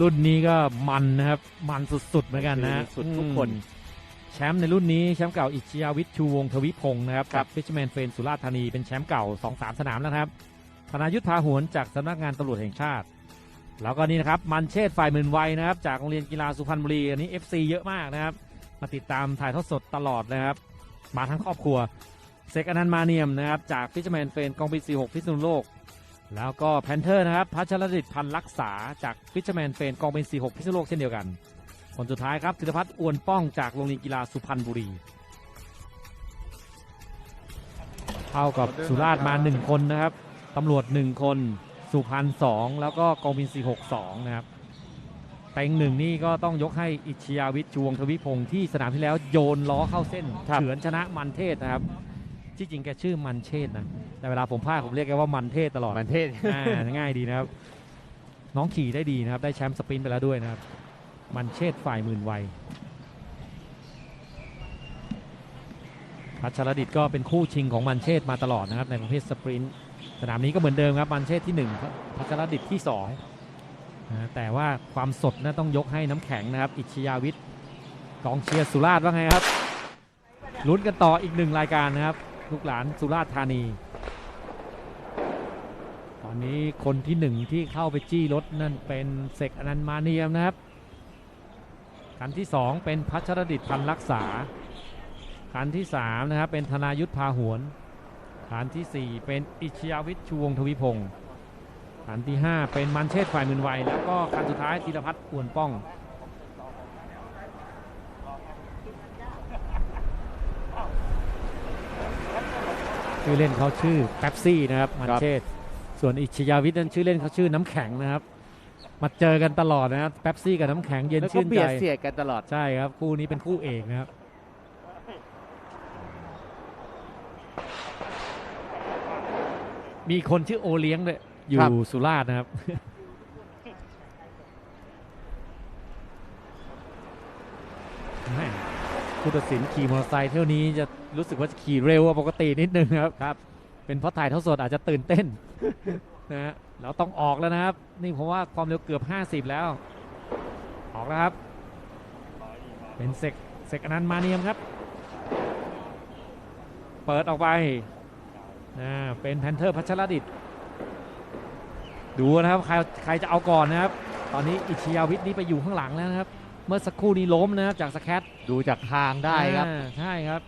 รุ่นนี้ก็มันนะครับ มันสุดๆเหมือนกันนะสุดทุกคนอืมแชมป์ในรุ่นนี้แชมป์เก่าอิชยาวิทย์ชูวงศ์ทวิพงศ์นะครับครักับฟิชแมนเฟนสุราษฎร์ธานีเป็นแชมป์เก่า2-3สนามแล้วนะครับธนายุทธพาหวนจากสำนักงานตำรวจแห่งชาติ แล้วก็นี่นะครับ มันเชษฐ์ฝ่ายหมื่นวัยนะครับ จากโรงเรียนกีฬาสุพรรณบุรีอันนี้ FC เยอะมากนะครับ มาติดตามถ่ายทอดสดตลอดนะครับ มาทั้งครอบครัวเซกอนันต์มาเนียมนะครับ จากฟิชแมนเฟนกองบิน46พิษณุโลก แล้วก็แพนเทอร์นะครับพัชรดิตพันธ์รักษาจากฟิชแมนเฟนกองบิน46 พิษณุโลกเช่นเดียวกัน คนสุดท้ายครับธีรพัฒน์อวนป้องจากโรงเรียนกีฬาสุพรรณบุรี เท่ากับสุราษฎร์มาหนึ่งคนนะครับตำรวจหนึ่งคนสุพรรณสองแล้วก็กองบิน 46สองนะครับเต็งหนึ่งนี่ก็ต้องยกให้อิชยาวิทย์จวงทวิพงศ์ที่สนามที่แล้วโยนล้อเข้าเส้นครับเฉือนชนะมันเทศนะครับ ที่จริงแกชื่อมันเชษนะ แต่เวลาผมพากย์ผมเรียกแกว่ามันเทศตลอด มันเทศอ่าง่ายดีนะครับ น้องขี่ได้ดีนะครับ ได้แชมป์สปรินต์ไปแล้วด้วยนะครับ มันเชษฝ่ายหมื่นวัยพัชรดิตก็เป็นคู่ชิงของมันเชษมาตลอดนะครับ ในประเภทสปรินต์สนามนี้ก็เหมือนเดิมครับมันเชษที่หนึ่งพัชรดิตที่สองนะแต่ว่าความสดนะต้องยกให้น้ำแข็งนะครับ อิชยาวิทย์กองเชียร์สุราษฎร์ว่าไงครับลุ้นกันต่ออีกหนึ่งรายการนะครับ ลูกหลานสุราษฎร์ธานี ตอนนี้คนที่หนึ่งที่เข้าไปจี้รถนั่นเป็นเสกอนันต์มาเนียมนะครับคันที่สองเป็นพัชรดิตพันรักษาคันที่สามนะครับเป็นธนายุทธพาหวนคันที่สี่เป็นอิชยาวิทย์ชูวงทวิพงศ์คันที่ห้าเป็นมันเชษฝ่ายมืนไวแล้วก็คันสุดท้ายธีรพัฒน์อวนป้อง ชื่อเล่นเขาชื่อแป๊บซี่นะครับมันครับเชษฐ์ส่วนอิชยาวิทย์นั้นชื่อเล่นเขาชื่อน้ำแข็งนะครับ มาเจอกันตลอดนะครับแป๊บซี่กับน้ำแข็งเย็นแล้วก็ชื่นเบีใจยดเสียดกันตลอดใช่ครับ คู่นี้เป็นคู่เอกนะครับมีคนชื่อโอเลี้ยงด้วยอยู่ครับสุราษฎร์นะครับ แม่ ผู้ตัดสินขี่มอเตอร์ไซค์เที่ยวนี้จะรู้สึกว่าจะขี่เร็วกว่าปกตินิดนึงครับครับ เป็นเพราะถ่ายเท่าสดอาจจะตื่นเต้นนะฮะเราต้องออกแล้วนะครับ นี่ผมว่าความเร็วเกือบ 50 แล้ว ออกแล้วครับ เป็นเซกเซกอนันต์มาเนียมครับ เปิดออกไปนะเป็นแพนเทอร์พัชรดิตดูนะครับใครใครจะเอาก่อนนะครับ ตอนนี้อิชยาวิทย์นี่ไปอยู่ข้างหลังแล้วนะครับ เมื่อสักครู่นี้ล้มนะครับจากสแคตดูจากทางได้ครับ อ่าใช่ครับ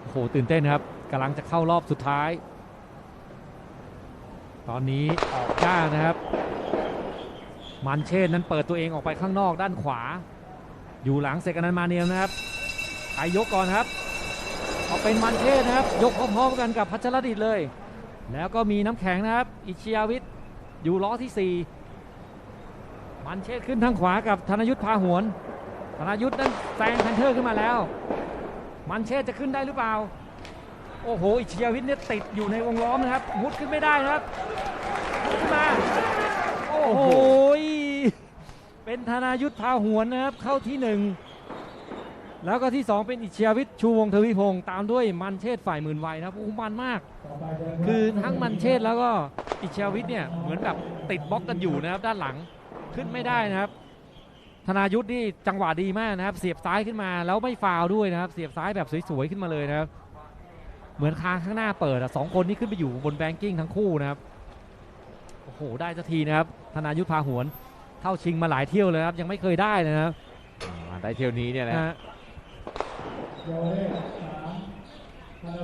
โอ้โหตื่นเต้นครับกำลังจะเข้ารอบสุดท้าย ตอนนี้ออกยากนะครับ มันเชษนั้นเปิดตัวเองออกไปข้างนอกด้านขวา อยู่หลังเซกอนันต์มาเนียมนะครับใครยกก่อนครับ เอาเป็นมันเชษนะครับ ยกพร้อมๆกันกับพัชรดิตเลย แล้วก็มีน้ำแข็งนะครับ อิชยาวิทย์อยู่ล้อที่ 4 มันเชษขึ้นทางขวากับธนยุทธ์พาหวน ธนยุทธ์นั้นแซงแพนเทอร์ขึ้นมาแล้ว มันเชษจะขึ้นได้หรือเปล่า โอ้โห อิชยาวิทย์เนี่ยติดอยู่ในวงล้อมนะครับ มุดขึ้นไม่ได้นะครับมุดขึ้นมา โอ้โห เป็นธนายุทธ์พาหวนนะครับ เข้าที่หนึ่ง แล้วก็ที่สองเป็นอิชยาวิทย์ชูวงศ์ทวีพงศ์ตามด้วยมันเชษฝ่ายหมื่นวัยนะครับโอ้โหมันมาก คือทั้งมันเชษแล้วก็อิชยาวิทย์เนี่ยเหมือนกับติดบล็อกกันอยู่นะครับด้านหลังขึ้นไม่ได้นะครับ ธนายุทธนี่จังหวะดีมากนะครับ เสียบซ้ายขึ้นมาแล้วไม่ฟาวล์ด้วยนะครับ เสียบซ้ายแบบสวยๆขึ้นมาเลยนะครับ เหมือนคางข้างหน้าเปิดอะสองคนนี้ขึ้นไปอยู่บนแบงกิ้งทั้งคู่นะครับโอ้โหได้สักทีนะครับ ธนายุทธพาหวน เข้าชิงมาหลายเที่ยวเลยครับยังไม่เคยได้เลยนะครับมาได้เที่ยวนี้เนี่ยนะนะฮะ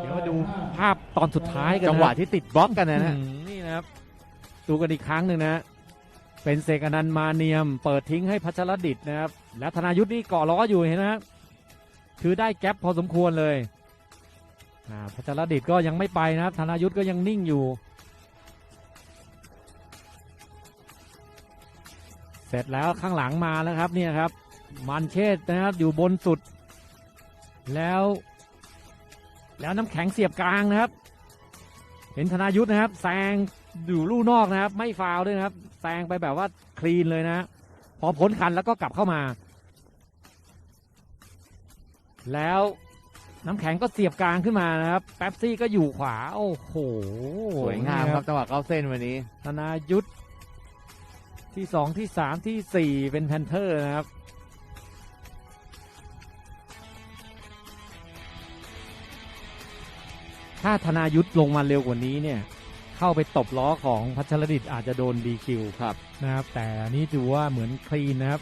เดี๋ยวมาดูภาพตอนสุดท้ายกันจันะงหวะที่ติดบล็อกกันนะฮะอืมนี่นะครับ ดูกันอีกครั้งหนึ่งนะ เป็นเสกอนันต์มาเนียม เปิดทิ้งให้พัชรดิตนะครับ และธนายุทธนี่เกาะล้ออยู่เห็นไหมฮะคือได้แก๊ปพอสมควรเลยอ่าพัชรดิตก็ยังไม่ไปนะครับ ธนายุทธก็ยังนิ่งอยู่ เสร็จแล้วข้างหลังมาแล้วครับเนี่ยครับ มันเชษนะครับอยู่บนสุด แล้ว แล้วน้ำแข็งเสียบกลางนะครับ เห็นธนายุทธนะครับแซงอยู่ลู่นอกนะครับ ไม่ฟาวล์ด้วยนะครับแซงไปแบบว่าคลีนเลยนะ พอพ้นคันแล้วก็กลับเข้ามา แล้วน้ำแข็งก็เสียบกลางขึ้นมานะครับ แป๊บซี่ก็อยู่ขวา โอ้โหสวยงามครับจังหวะเข้าเส้นวันนี้ ธนายุทธที่สองที่สามที่สี่เป็นแพนเทอร์นะครับ ถ้าธนายุทธลงมาเร็วกว่านี้เนี่ยเข้าไปตบล้อของพัชรดิตอาจจะโดนดีคิวครับนะครับ แต่อันนี้ถือว่าเหมือนคลีนนะครับ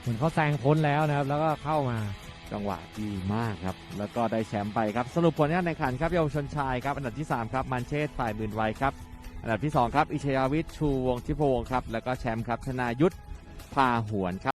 เหมือนเขาแซงพ้นแล้วนะครับ แล้วก็เข้ามาจังหวะดีมากครับ แล้วก็ได้แชมป์ไปครับ สรุปผลการแข่งขันครับเยาวชนชายครับ อันดับที่ 3 ครับมันเชษฐ์ฝ่ายหมื่นไวครับ อันดับที่ 2 ครับ อิชยาวิทย์ชูวงศ์ทิพวงศ์ครับ แล้วก็แชมป์ครับธนายุทธพาหวนครับ